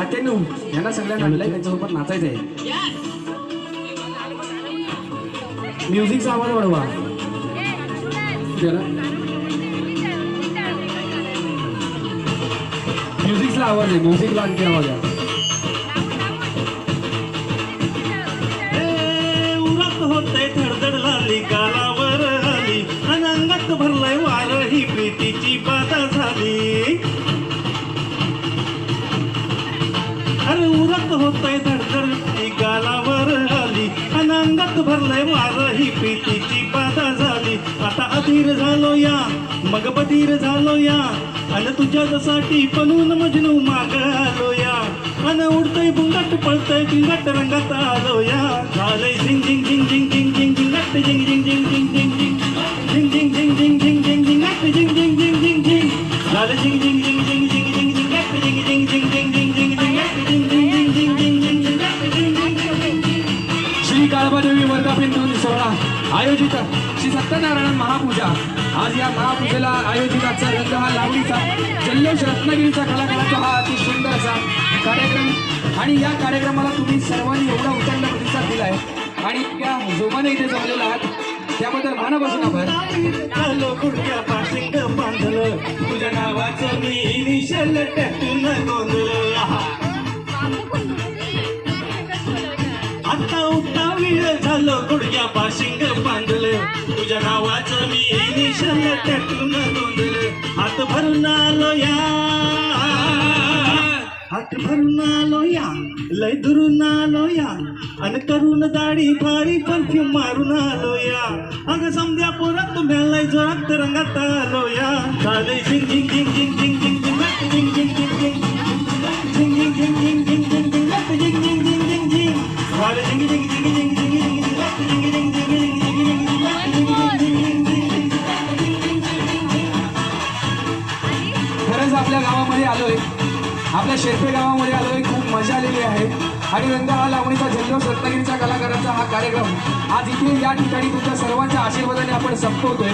तात्यानू यांना सगळ्यांना आणलंय त्यांच्यासोबत नाचायचं आहे. म्युझिकचा आवाज वाढवा. म्युझिकचा आवाज आहे म्युझिकला आणखी आवाज आहे. ए, होते धडधड लाली गालावर आली. आणि भरलाय वार ही प्रीतीची. अरे उरत होतय धडधड ती गालावर आली आणि अंगात भरलंय माझं ही प्रीतीची बाधा झाली आता अधीर झालो या मग बधीर झालो या आणि तुझ्यासाठी पणून मजनू माग आलो या आणि उडतय बुंगट पळतय किंगट रंगात आलो या झालंय झिंग झिंग झिंग झिंग झिंग झिंग झिंगट झिंग झिंग झिंग झिंग झिंग झिंग झिंग झिंग झिंग झिंग झिंग झिंग झिंगाट झिंग झिंग झिंग झिंग झिंग झालं झिंग झिंग झिंग झिंग झिंग झिंग झिंग झिंग झिंग झिंग झिंग झिंग झिंग झिंगाट झिंग झिंग झिंग झिंग अंबादेवी श्री काळबादेवी सोहळा आयोजित श्री सत्यनारायण महापूजा. आज या महापूजेला आयोजित आजचा रंग हा लावणीचा जल्लोष रत्नागिरीचा कलाकाराचा हा अति सुंदर असा कार्यक्रम. आणि या कार्यक्रमाला तुम्ही सर्वांनी एवढा उत्तम प्रतिसाद दिलाय. आणि त्या जोमाने इथे जमलेला आहात. त्याबद्दल मनापासून आभार. झालो गुडघ्या पाशिंग बांधलं. तुझ्या नावाचं मी इनिशियल टॅटून गोंधळ झालं गुडघ्या पाशिंग बांधलं तुझ्या नावाचं मी इनिशियल टॅटून गोंधळ हात भरून आलो या हात भरून आलो या लय धरून आलो या आणि करून दाढी भारी परफ्यूम मारून आलो या अग समध्या पोरात तुम्ही लय जोरात रंगात आलो या झाले झिंग झिंग झिंग झिंग झिंग झिंग झिंग झिंग झिंग झिंग झिंग झिंग झिंग झिंग झिंग झिंग झिंग झिंग आज आपल्या गावामध्ये आलोय आपल्या शेरपे गावामध्ये आलोय खूप मजा आलेली आहे. आणि रंग हा लावणीचा जल्लोष रत्नागिरीच्या कलाकारांचा हा कार्यक्रम आज इथे या ठिकाणी तुमच्या सर्वांच्या आशीर्वादाने आपण संपवतोय.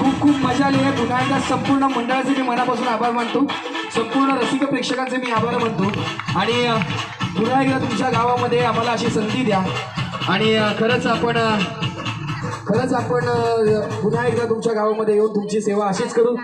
खूप खूप मजा आली आहे. पुन्हा एकदा संपूर्ण मंडळाचे मी मनापासून आभार मानतो. संपूर्ण रसिक प्रेक्षकांचे मी आभार मानतो. आणि पुन्हा एकदा तुमच्या गावामध्ये आम्हाला अशी संधी द्या. आणि खरंच आपण खरंच आपण पुन्हा एकदा तुमच्या गावामध्ये येऊन तुमची सेवा अशीच करू.